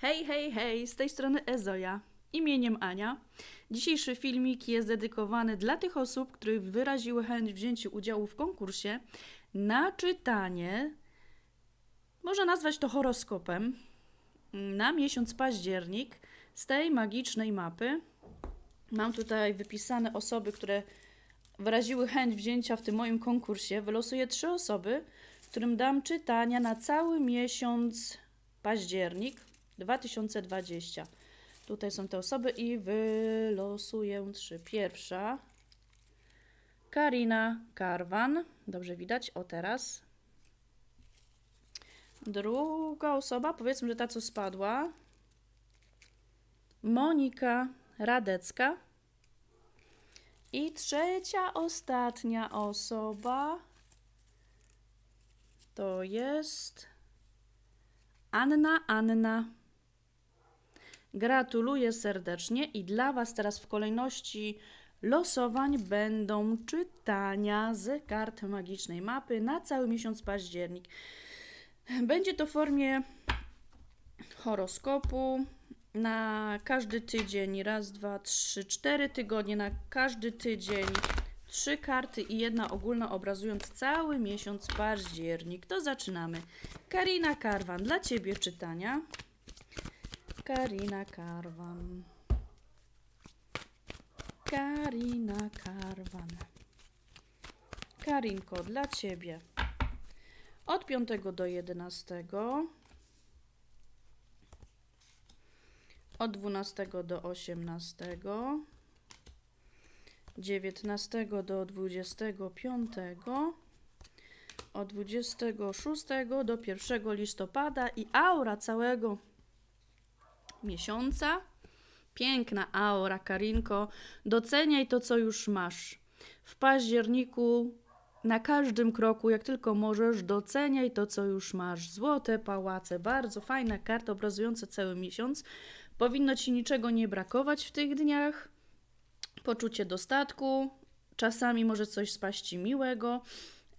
Hej, hej, hej, z tej strony Ezoja, imieniem Ania. Dzisiejszy filmik jest dedykowany dla tych osób, które wyraziły chęć wzięcia udziału w konkursie na czytanie, można nazwać to horoskopem, na miesiąc październik z tej magicznej mapy. Mam tutaj wypisane osoby, które wyraziły chęć wzięcia w tym moim konkursie. Wylosuję trzy osoby, którym dam czytania na cały miesiąc październik 2020. Tutaj są te osoby i wylosuję trzy. Pierwsza Karina Karwan. Dobrze widać, o teraz. Druga osoba, powiedzmy, że ta co spadła. Monika Radecka. I trzecia, ostatnia osoba to jest Anna Anna. Gratuluję serdecznie i dla Was teraz w kolejności losowań będą czytania z kart magicznej mapy na cały miesiąc październik. Będzie to w formie horoskopu na każdy tydzień, raz, dwa, trzy, cztery tygodnie, na każdy tydzień trzy karty i jedna ogólna obrazując cały miesiąc październik. To zaczynamy. Karina Karwan, dla Ciebie czytania. Karina Karwan. Karina Karwan. Karinko, dla Ciebie. Od 5 do 11. Od 12 do 18. 19 do 25. Od 26 do 1 listopada i aura całego miesiąca. Piękna aura, Karinko. Doceniaj to, co już masz. W październiku na każdym kroku, jak tylko możesz, doceniaj to, co już masz. Złote pałace, bardzo fajna karta obrazująca cały miesiąc. Powinno ci niczego nie brakować w tych dniach. Poczucie dostatku, czasami może coś spaść miłego.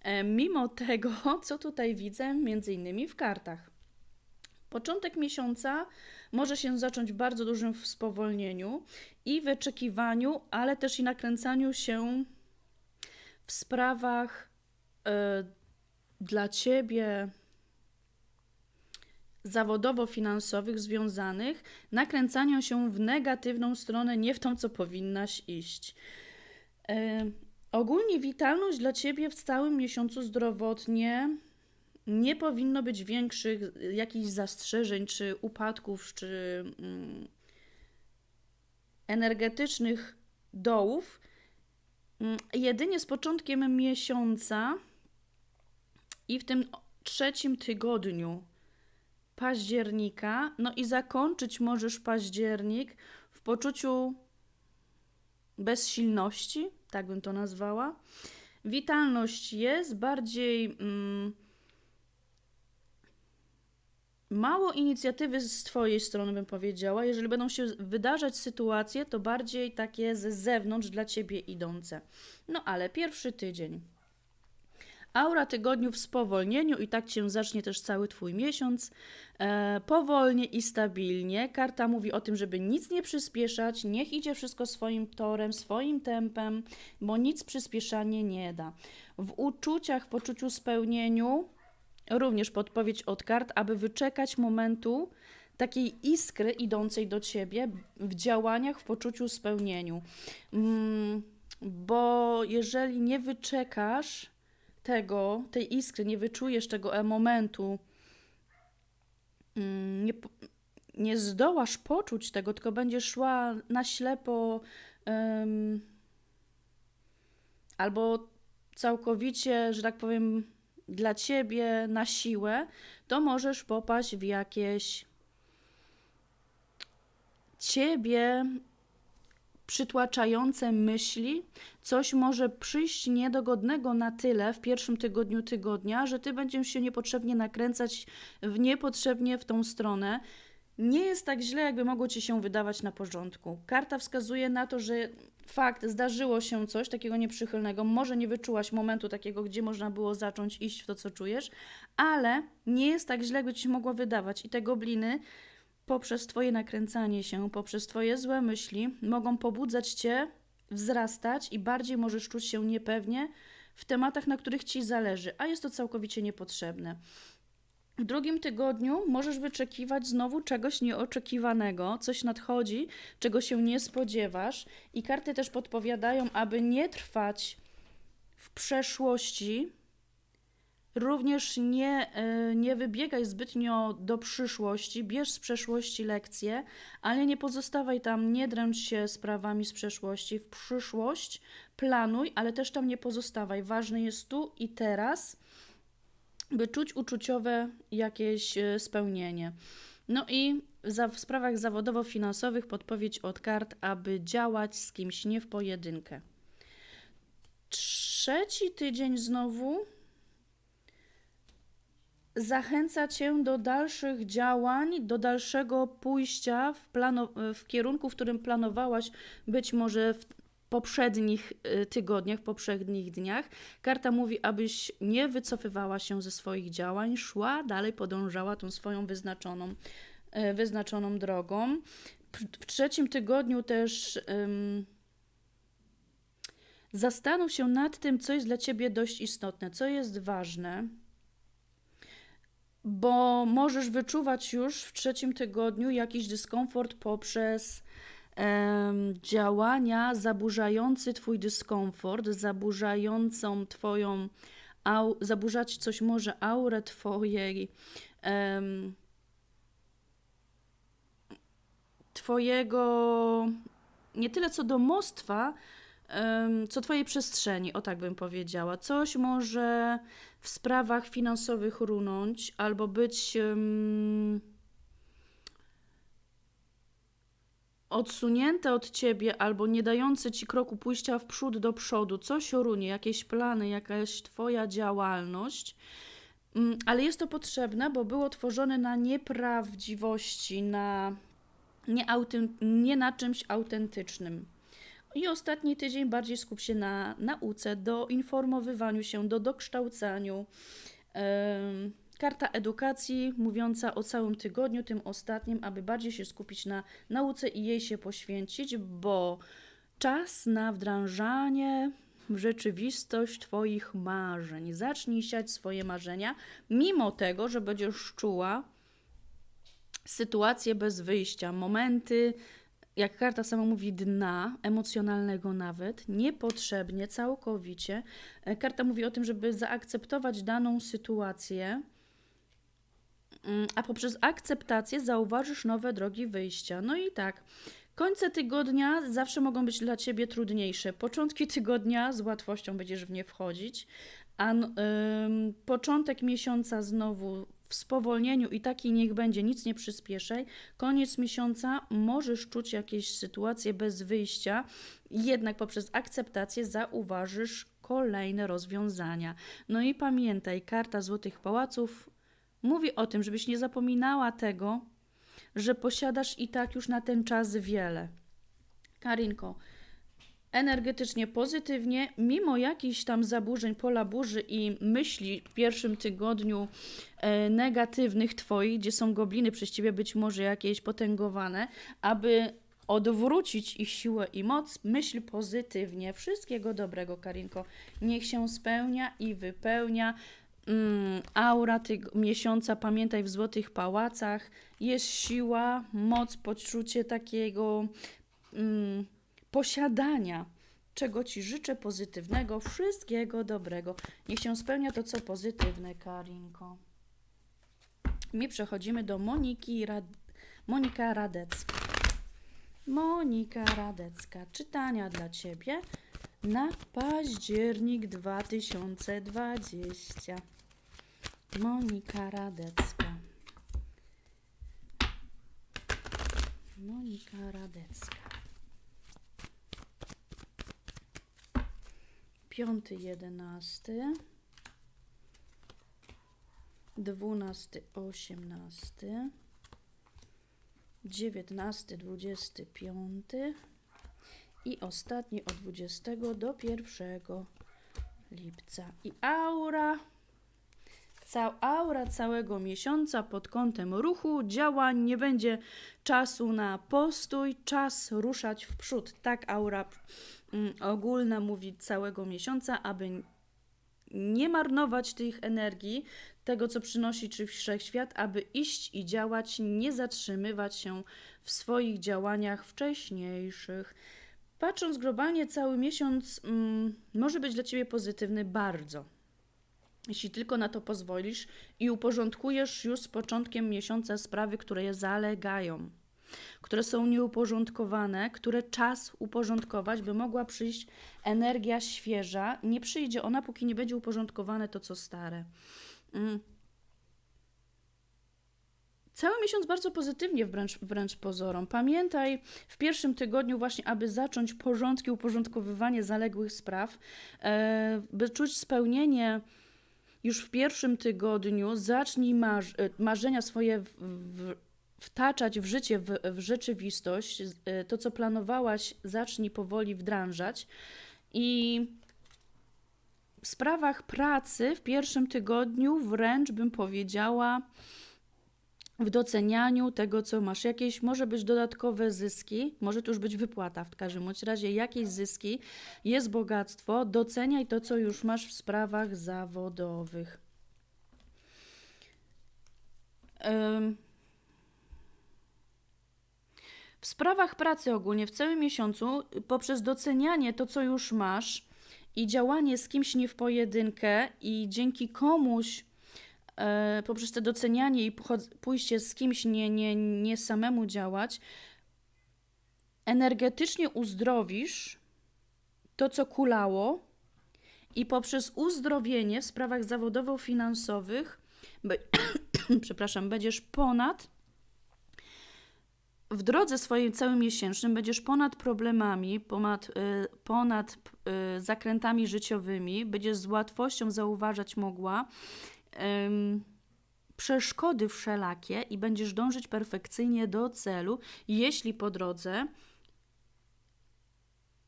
E, mimo tego, co tutaj widzę, między innymi w kartach. Początek miesiąca może się zacząć w bardzo dużym spowolnieniu i wyczekiwaniu, ale też i nakręcaniu się w sprawach e, dla ciebie zawodowo-finansowych związanych, nakręcaniu się w negatywną stronę, nie w tą, co powinnaś iść. E, ogólnie witalność dla ciebie w całym miesiącu zdrowotnie nie powinno być większych jakichś zastrzeżeń, czy upadków, czy mm, energetycznych dołów. Mm, jedynie z początkiem miesiąca i w tym trzecim tygodniu października, no i zakończyć możesz październik w poczuciu bezsilności, tak bym to nazwała. Witalność jest bardziej. Mm, mało inicjatywy z Twojej strony, bym powiedziała. Jeżeli będą się wydarzać sytuacje, to bardziej takie ze zewnątrz dla Ciebie idące. No ale pierwszy tydzień. Aura tygodniu w spowolnieniu i tak Cię zacznie też cały Twój miesiąc. E, powolnie i stabilnie. Karta mówi o tym, żeby nic nie przyspieszać, niech idzie wszystko swoim torem, swoim tempem, bo nic przyspieszanie nie da. W uczuciach, w poczuciu spełnieniu również podpowiedź od kart, aby wyczekać momentu takiej iskry idącej do ciebie w działaniach, w poczuciu spełnieniu. Mm, bo jeżeli nie wyczekasz tego, tej iskry, nie wyczujesz tego momentu, mm, nie, nie zdołasz poczuć tego, tylko będziesz szła na ślepo um, albo całkowicie, że tak powiem, dla ciebie na siłę, to możesz popaść w jakieś ciebie przytłaczające myśli, coś może przyjść niedogodnego na tyle w pierwszym tygodniu tygodnia, że ty będziesz się niepotrzebnie nakręcać w niepotrzebnie w tą stronę. Nie jest tak źle, jakby mogło ci się wydawać na porządku. Karta wskazuje na to, że fakt, zdarzyło się coś takiego nieprzychylnego, może nie wyczułaś momentu takiego, gdzie można było zacząć iść w to, co czujesz, ale nie jest tak źle, jakby ci się mogło wydawać. I te gobliny poprzez Twoje nakręcanie się, poprzez Twoje złe myśli, mogą pobudzać Cię, wzrastać i bardziej możesz czuć się niepewnie w tematach, na których Ci zależy, a jest to całkowicie niepotrzebne. W drugim tygodniu możesz wyczekiwać znowu czegoś nieoczekiwanego, coś nadchodzi, czego się nie spodziewasz, i karty też podpowiadają, aby nie trwać w przeszłości, również nie, e, nie wybiegaj zbytnio do przyszłości, bierz z przeszłości lekcje, ale nie pozostawaj tam, nie dręcz się sprawami z przeszłości. W przyszłość planuj, ale też tam nie pozostawaj. Ważne jest tu i teraz by czuć uczuciowe jakieś e, spełnienie. No i za, w sprawach zawodowo-finansowych podpowiedź od kart, aby działać z kimś nie w pojedynkę. Trzeci tydzień znowu zachęca cię do dalszych działań, do dalszego pójścia w, w kierunku, w którym planowałaś być może w poprzednich y, tygodniach, poprzednich dniach. Karta mówi, abyś nie wycofywała się ze swoich działań, szła dalej, podążała tą swoją wyznaczoną, y, wyznaczoną drogą. W trzecim tygodniu też ym, zastanów się nad tym, co jest dla ciebie dość istotne, co jest ważne bo możesz wyczuwać już w trzecim tygodniu jakiś dyskomfort poprzez działania zaburzające Twój dyskomfort, zaburzającą Twoją, au, zaburzać coś może aurę Twojej, Twojego, nie tyle co domostwa, em, co Twojej przestrzeni, o tak bym powiedziała. Coś może w sprawach finansowych runąć albo być em, odsunięte od ciebie albo nie dające ci kroku pójścia w przód do przodu, coś runie, jakieś plany, jakaś twoja działalność. Mm, Ale jest to potrzebne, bo było tworzone na nieprawdziwości, na nie, nie na czymś autentycznym. I ostatni tydzień bardziej skup się na nauce, do informowywaniu się, do dokształcaniu. Em, Karta edukacji mówiąca o całym tygodniu, tym ostatnim, aby bardziej się skupić na nauce i jej się poświęcić, bo czas na wdrażanie w rzeczywistość Twoich marzeń. Zacznij siać swoje marzenia, mimo tego, że będziesz czuła sytuacje bez wyjścia, momenty, jak karta sama mówi, dna emocjonalnego nawet, niepotrzebnie, całkowicie. E, Karta mówi o tym, żeby zaakceptować daną sytuację, a poprzez akceptację zauważysz nowe drogi wyjścia. No i tak. Końce tygodnia zawsze mogą być dla ciebie trudniejsze. Początki tygodnia z łatwością będziesz w nie wchodzić, a początek miesiąca znowu w spowolnieniu i taki niech będzie, nic nie przyspieszaj. Koniec miesiąca możesz czuć jakieś sytuacje bez wyjścia, jednak poprzez akceptację zauważysz kolejne rozwiązania. No i pamiętaj, karta Złotych Pałaców mówi o tym, żebyś nie zapominała tego, że posiadasz i tak już na ten czas wiele. Karinko, energetycznie pozytywnie, mimo jakichś tam zaburzeń, pola burzy i myśli w pierwszym tygodniu e, negatywnych Twoich, gdzie są gobliny przez Ciebie być może jakieś potęgowane, aby odwrócić ich siłę i moc, myśl pozytywnie. Wszystkiego dobrego, Karinko. Niech się spełnia i wypełnia. Mm, aura tego miesiąca, pamiętaj, w Złotych Pałacach jest siła, moc, poczucie takiego mm, posiadania, czego Ci życzę pozytywnego, wszystkiego dobrego. Niech się spełnia to, co pozytywne, Karinko. My przechodzimy do Moniki Rad... Monika Radecka. Monika Radecka. Czytania dla Ciebie na październik 2020. Monika Radecka. Monika Radecka. Piąty, jedenasty. Dwunasty, osiemnasty. Dziewiętnasty, dwudziesty piąty. I ostatni od 20 do 1 lipca. I aura Ca aura całego miesiąca pod kątem ruchu, działań, nie będzie czasu na postój, czas ruszać w przód. Tak aura mm, ogólna mówi całego miesiąca, aby nie marnować tych energii, tego co przynosi czy wszechświat, aby iść i działać, nie zatrzymywać się w swoich działaniach wcześniejszych. Patrząc globalnie, cały miesiąc mm, może być dla ciebie pozytywny bardzo. Jeśli tylko na to pozwolisz i uporządkujesz już z początkiem miesiąca sprawy, które je zalegają, które są nieuporządkowane, które czas uporządkować, by mogła przyjść energia świeża. Nie przyjdzie ona, póki nie będzie uporządkowane to, co stare. Mm. Cały miesiąc bardzo pozytywnie wręcz, wręcz pozorom. Pamiętaj w pierwszym tygodniu właśnie, aby zacząć porządki, uporządkowywanie zaległych spraw, e, by czuć spełnienie już w pierwszym tygodniu, zacznij marz, e, marzenia swoje w, w, wtaczać w życie, w, w rzeczywistość. E, to, co planowałaś, zacznij powoli wdrażać i w sprawach pracy w pierwszym tygodniu wręcz bym powiedziała w docenianiu tego, co masz. Jakieś może być dodatkowe zyski, może to już być wypłata w każdym bądź razie, jakieś zyski, jest bogactwo, doceniaj to, co już masz w sprawach zawodowych. W sprawach pracy ogólnie w całym miesiącu, poprzez docenianie to, co już masz i działanie z kimś nie w pojedynkę i dzięki komuś poprzez to docenianie i pójście z kimś, nie, nie, nie samemu działać, energetycznie uzdrowisz to, co kulało, i poprzez uzdrowienie w sprawach zawodowo-finansowych, be, przepraszam, będziesz ponad w drodze swojej całym miesięcznym będziesz ponad problemami, ponad, y, ponad y, zakrętami życiowymi, będziesz z łatwością zauważać mogła przeszkody wszelakie i będziesz dążyć perfekcyjnie do celu, jeśli po drodze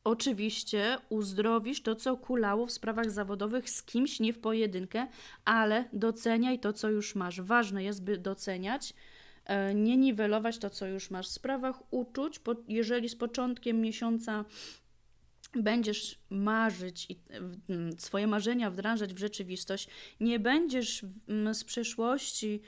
oczywiście uzdrowisz to, co kulało w sprawach zawodowych z kimś, nie w pojedynkę, ale doceniaj to, co już masz. Ważne jest, by doceniać, e, nie niwelować to, co już masz. W sprawach uczuć, jeżeli z początkiem miesiąca będziesz marzyć i swoje marzenia wdrażać w rzeczywistość, nie będziesz z przeszłości,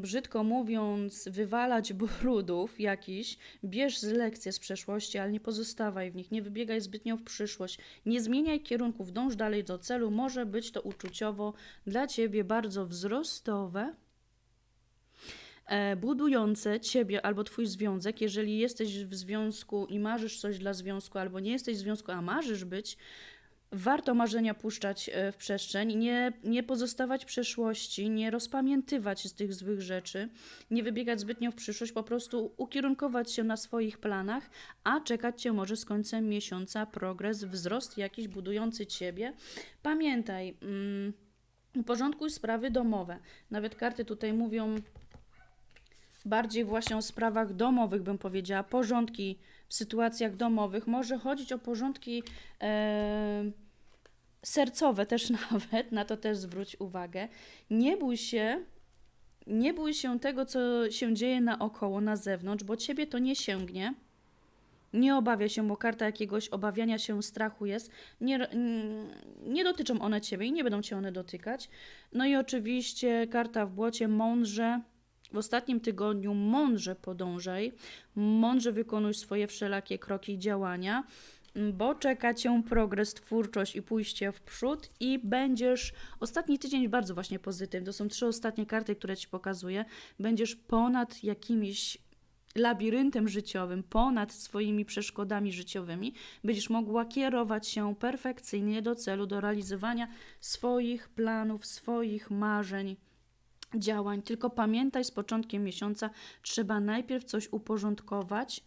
brzydko mówiąc, wywalać brudów jakiś, bierz z lekcje z przeszłości, ale nie pozostawaj w nich, nie wybiegaj zbytnio w przyszłość, nie zmieniaj kierunków, dąż dalej do celu, może być to uczuciowo dla Ciebie bardzo wzrostowe, budujące ciebie albo twój związek, jeżeli jesteś w związku i marzysz coś dla związku, albo nie jesteś w związku, a marzysz być, warto marzenia puszczać e, w przestrzeń, nie, nie pozostawać przeszłości, nie rozpamiętywać z tych złych rzeczy, nie wybiegać zbytnio w przyszłość, po prostu ukierunkować się na swoich planach, a czekać cię może z końcem miesiąca progres, wzrost jakiś budujący ciebie. Pamiętaj, mm, uporządkuj sprawy domowe. Nawet karty tutaj mówią bardziej właśnie o sprawach domowych, bym powiedziała, porządki w sytuacjach domowych. Może chodzić o porządki e, sercowe też nawet, na to też zwróć uwagę. Nie bój się, nie bój się tego, co się dzieje naokoło, na zewnątrz, bo ciebie to nie sięgnie. Nie obawia się, bo karta jakiegoś obawiania się, strachu jest. Nie, nie dotyczą one ciebie i nie będą cię one dotykać. No i oczywiście karta w błocie, mądrze, w ostatnim tygodniu mądrze podążaj, mądrze wykonuj swoje wszelakie kroki i działania, bo czeka cię progres, twórczość i pójście w przód i będziesz, ostatni tydzień bardzo właśnie pozytywny, to są trzy ostatnie karty, które Ci pokazuję, będziesz ponad jakimiś labiryntem życiowym, ponad swoimi przeszkodami życiowymi, będziesz mogła kierować się perfekcyjnie do celu, do realizowania swoich planów, swoich marzeń, działań. Tylko pamiętaj, z początkiem miesiąca trzeba najpierw coś uporządkować,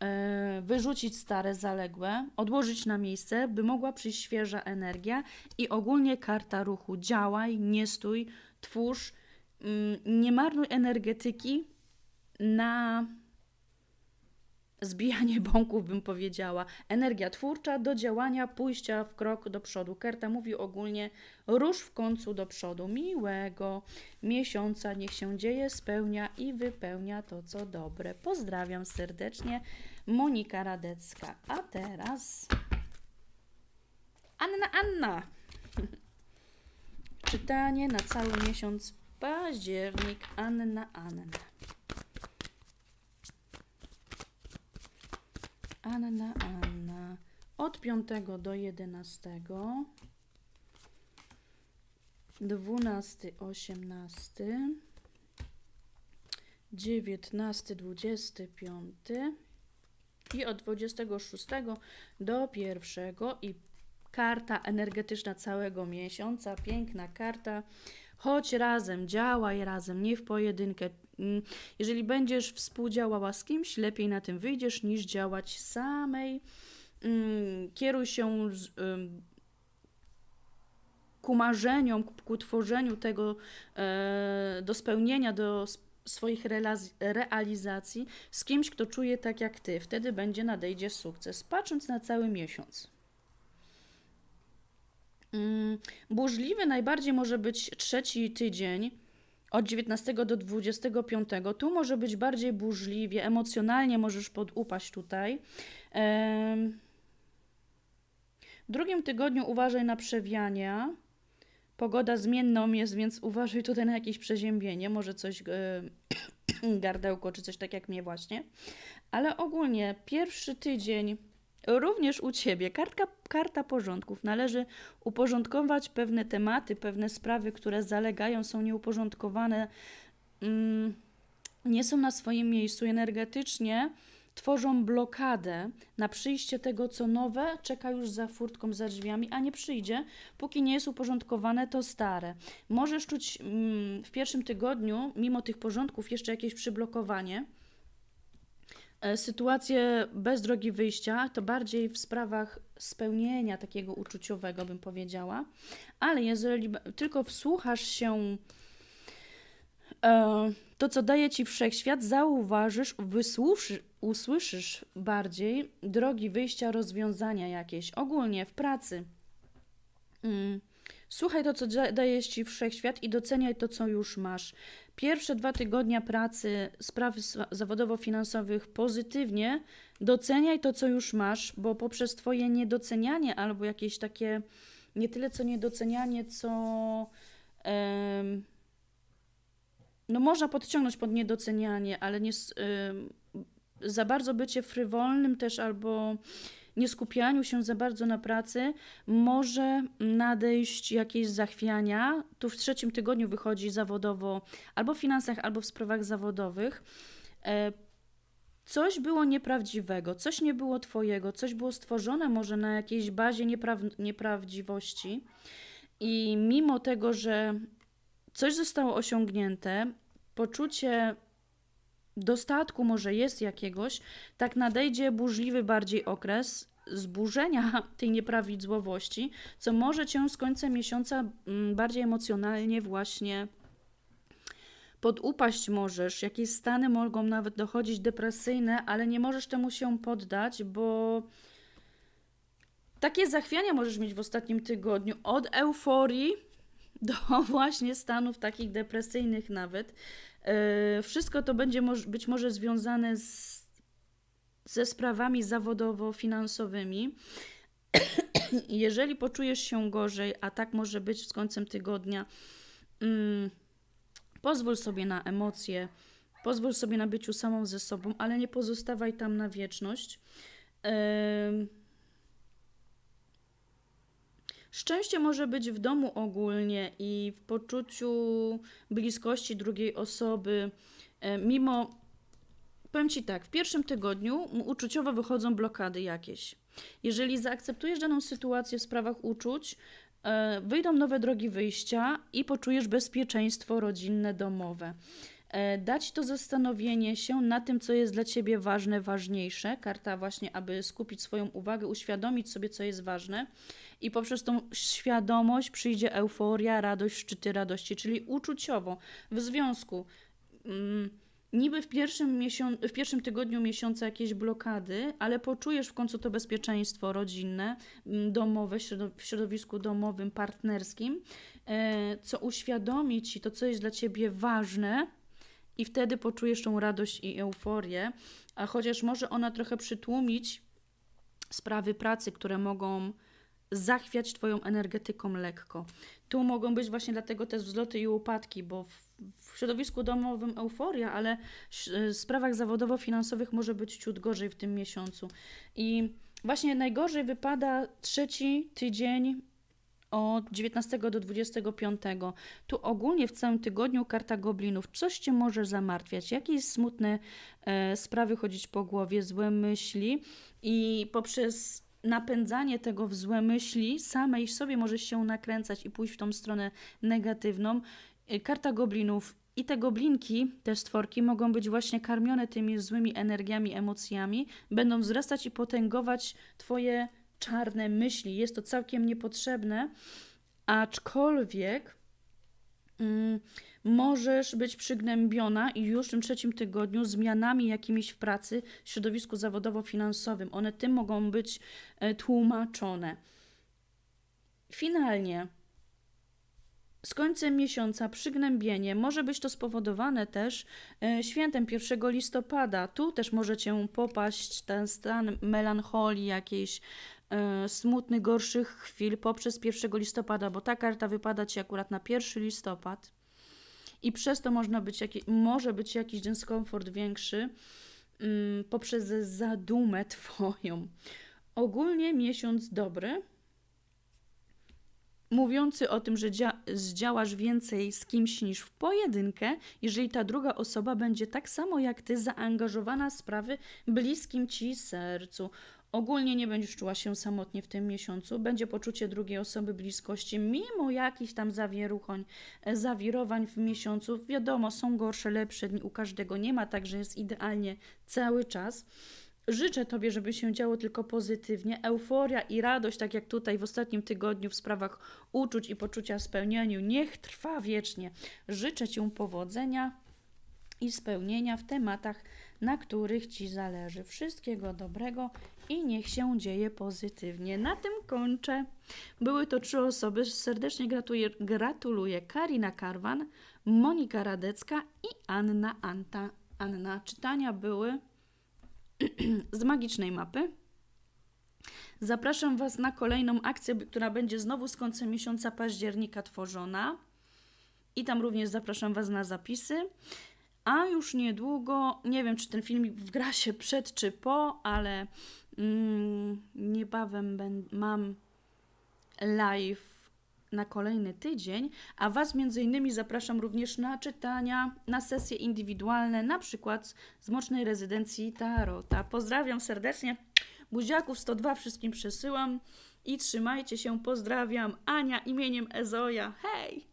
e, wyrzucić stare, zaległe, odłożyć na miejsce, by mogła przyjść świeża energia i ogólnie karta ruchu. Działaj, nie stój, twórz, mm, nie marnuj energetyki na zbijanie bąków, bym powiedziała. Energia twórcza do działania, pójścia w krok do przodu. Karta mówi ogólnie rusz w końcu do przodu. Miłego miesiąca, niech się dzieje, spełnia i wypełnia to, co dobre. Pozdrawiam serdecznie, Monika Radecka. A teraz Anna, Anna. Czytanie na cały miesiąc październik. Anna, Anna. Anna, Anna. Od 5 do 11. 12, 18. 19, 25. I od 26 do 1. I karta energetyczna całego miesiąca. Piękna karta. Chodź razem, działaj razem, nie w pojedynkę. Mm, Jeżeli będziesz współdziałała z kimś, lepiej na tym wyjdziesz niż działać samej. Mm, Kieruj się z, ku marzeniom, ku tworzeniu tego e, do spełnienia, do swoich realizacji z kimś, kto czuje tak jak ty. Wtedy będzie nadejdzie sukces. Patrząc na cały miesiąc. Mm, Burzliwy najbardziej może być trzeci tydzień od 19 do 25. Tu może być bardziej burzliwie, emocjonalnie możesz podupaść tutaj. W drugim tygodniu uważaj na przewiania. Pogoda zmienną jest, więc uważaj tutaj na jakieś przeziębienie, może coś e, gardełko czy coś tak jak mnie właśnie. Ale ogólnie pierwszy tydzień również u Ciebie, kartka, karta porządków. Należy uporządkować pewne tematy, pewne sprawy, które zalegają, są nieuporządkowane, mm, nie są na swoim miejscu energetycznie, tworzą blokadę na przyjście tego, co nowe, czeka już za furtką, za drzwiami, a nie przyjdzie, póki nie jest uporządkowane to stare. Możesz czuć mm, w pierwszym tygodniu, mimo tych porządków, jeszcze jakieś przyblokowanie. E, Sytuacje bez drogi wyjścia to bardziej w sprawach spełnienia takiego uczuciowego, bym powiedziała, ale jeżeli tylko wsłuchasz się e, to, co daje ci wszechświat, zauważysz, wysłuszy, usłyszysz bardziej drogi wyjścia, rozwiązania jakieś. Ogólnie w pracy. Mm. Słuchaj to, co da- daje ci wszechświat i doceniaj to, co już masz. Pierwsze dwa tygodnia pracy, spraw zawodowo-finansowych pozytywnie, doceniaj to, co już masz, bo poprzez Twoje niedocenianie albo jakieś takie, nie tyle co niedocenianie, co. no można podciągnąć pod niedocenianie, ale nie, za bardzo bycie frywolnym też albo nie skupianiu się za bardzo na pracy może nadejść jakieś zachwiania. Tu w trzecim tygodniu wychodzi zawodowo albo w finansach, albo w sprawach zawodowych. E, Coś było nieprawdziwego, coś nie było Twojego, coś było stworzone może na jakiejś bazie niepraw- nieprawdziwości. I mimo tego, że coś zostało osiągnięte, poczucie dostatku może jest jakiegoś, tak nadejdzie burzliwy bardziej okres zburzenia tej nieprawidłowości, co może cię z końcem miesiąca mm, bardziej emocjonalnie właśnie podupaść możesz. Jakieś stany mogą nawet dochodzić depresyjne, ale nie możesz temu się poddać, bo takie zachwiania możesz mieć w ostatnim tygodniu. Od euforii do właśnie stanów takich depresyjnych nawet. Yy, Wszystko to będzie być może związane z, ze sprawami zawodowo-finansowymi. Jeżeli poczujesz się gorzej, a tak może być z końcem tygodnia, mm, pozwól sobie na emocje, pozwól sobie na byciu samą ze sobą, ale nie pozostawaj tam na wieczność. Ym, Szczęście może być w domu ogólnie i w poczuciu bliskości drugiej osoby, e, mimo, powiem Ci tak, w pierwszym tygodniu uczuciowo wychodzą blokady jakieś. Jeżeli zaakceptujesz daną sytuację w sprawach uczuć, e, wyjdą nowe drogi wyjścia i poczujesz bezpieczeństwo rodzinne, domowe. E, Dać to zastanowienie się na tym, co jest dla ciebie ważne, ważniejsze. Karta właśnie, aby skupić swoją uwagę, uświadomić sobie, co jest ważne. I poprzez tą świadomość przyjdzie euforia, radość, szczyty radości, czyli uczuciowo, w związku. Mm, niby w pierwszym, miesią- w pierwszym tygodniu miesiąca jakieś blokady, ale poczujesz w końcu to bezpieczeństwo rodzinne, m, domowe, w środowisku domowym, partnerskim, e, co uświadomi ci to, co jest dla ciebie ważne, i wtedy poczujesz tą radość i euforię, a chociaż może ona trochę przytłumić sprawy pracy, które mogą zachwiać Twoją energetyką lekko. Tu mogą być właśnie dlatego te wzloty i upadki, bo w, w środowisku domowym euforia, ale w w sprawach zawodowo-finansowych może być ciut gorzej w tym miesiącu. I właśnie najgorzej wypada trzeci tydzień od 19 do 25. Tu ogólnie w całym tygodniu karta goblinów. Coś cię może zamartwiać, jakieś smutne e, sprawy chodzić po głowie, złe myśli i poprzez napędzanie tego w złe myśli samej sobie możesz się nakręcać i pójść w tą stronę negatywną. E, Karta goblinów i te goblinki, te stworki mogą być właśnie karmione tymi złymi energiami, emocjami, będą wzrastać i potęgować twoje czarne myśli. Jest to całkiem niepotrzebne, aczkolwiek mm, możesz być przygnębiona i już w tym trzecim tygodniu zmianami jakimiś w pracy, w środowisku zawodowo-finansowym. One tym mogą być e, tłumaczone. Finalnie, z końcem miesiąca przygnębienie może być to spowodowane też e, świętem 1 listopada. Tu też może cię popaść ten stan melancholii, jakiejś smutnych, gorszych chwil poprzez 1 listopada, bo ta karta wypada ci akurat na 1 listopad. I przez to można być jaki, może być jakiś dyskomfort większy mm, poprzez zadumę Twoją. Ogólnie miesiąc dobry, mówiący o tym, że dzia- zdziałasz więcej z kimś niż w pojedynkę, jeżeli ta druga osoba będzie tak samo jak ty zaangażowana w sprawy bliskim ci sercu. Ogólnie nie będziesz czuła się samotnie w tym miesiącu, będzie poczucie drugiej osoby bliskości, mimo jakichś tam zawieruchoń, e, zawirowań w miesiącu. Wiadomo, są gorsze, lepsze dni u każdego, nie ma tak, że jest idealnie cały czas. Życzę Tobie, żeby się działo tylko pozytywnie. Euforia i radość, tak jak tutaj w ostatnim tygodniu w sprawach uczuć i poczucia spełnieniu, niech trwa wiecznie. Życzę Ci powodzenia i spełnienia w tematach, na których Ci zależy. Wszystkiego dobrego i niech się dzieje pozytywnie. Na tym kończę. Były to trzy osoby. Serdecznie gratuluję, gratuluję Karina Karwan, Monika Radecka i Anna Anta. Anna, czytania były z magicznej mapy. Zapraszam Was na kolejną akcję, która będzie znowu z miesiąca października tworzona. I tam również zapraszam Was na zapisy. A już niedługo, nie wiem czy ten filmik wgra się przed czy po, ale mm, niebawem ben, mam live na kolejny tydzień, a Was między innymi zapraszam również na czytania, na sesje indywidualne, na przykład z Mocznej Rezydencji Tarota. Pozdrawiam serdecznie, buziaków 102 wszystkim przesyłam i trzymajcie się, pozdrawiam, Ania imieniem Ezoja, hej!